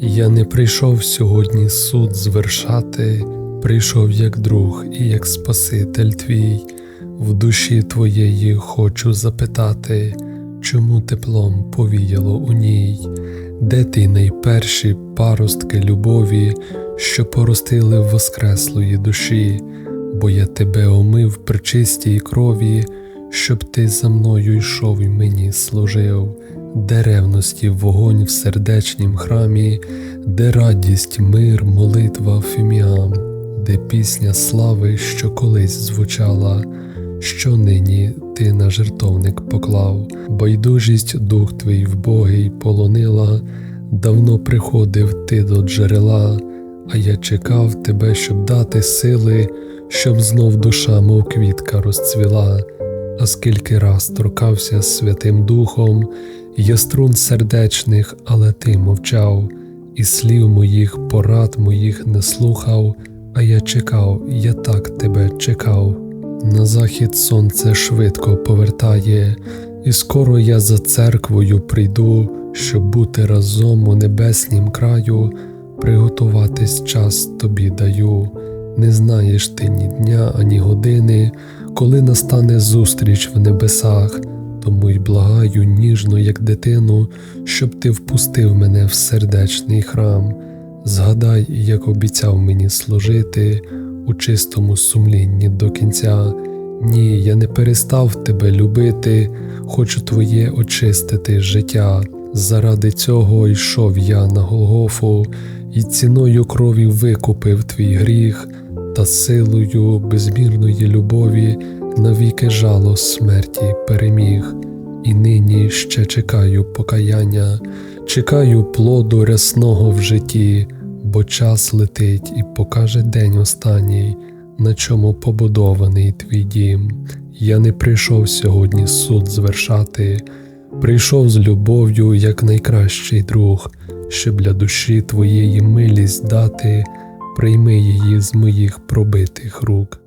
Я не прийшов сьогодні суд звершати, прийшов як друг і як Спаситель твій, в душі твоєї хочу запитати, чому теплом повіяло у ній, де ті найперші паростки любові, що поростили в воскреслої душі, бо я тебе омив при чистій крові, щоб ти за мною йшов і мені служив, де ревності вогонь в сердечнім храмі, де радість, мир, молитва фіміам, де пісня слави, що колись звучала, що нині ти на жертовник поклав, байдужість дух твій вбогий полонила, давно приходив ти до джерела, а я чекав тебе, щоб дати сили, щоб знов душа, мов квітка, розцвіла. А скільки раз торкався Святим Духом, я струн сердечних, але ти мовчав, і слів моїх, порад моїх не слухав, а я чекав, я так тебе чекав. На захід сонце швидко повертає, і скоро я за церквою прийду, щоб бути разом у небеснім краю, приготуватись час тобі даю. Не знаєш ти ні дня, ані години, коли настане зустріч в небесах, тому й благаю ніжно, як дитину, щоб ти впустив мене в сердечний храм. Згадай, як обіцяв мені служити у чистому сумлінні до кінця. Ні, я не перестав тебе любити, хочу твоє очистити життя. Заради цього йшов я на Голгофу, і ціною крові викупив твій гріх, та силою безмірної любові навіки жало смерті переміг. І нині ще чекаю покаяння, чекаю плоду рясного в житті, бо час летить і покаже день останній, на чому побудований твій дім. Я не прийшов сьогодні суд звершати, прийшов з любов'ю, як найкращий друг, щоб для душі твоєї милість дати, прийми її з моїх пробитих рук.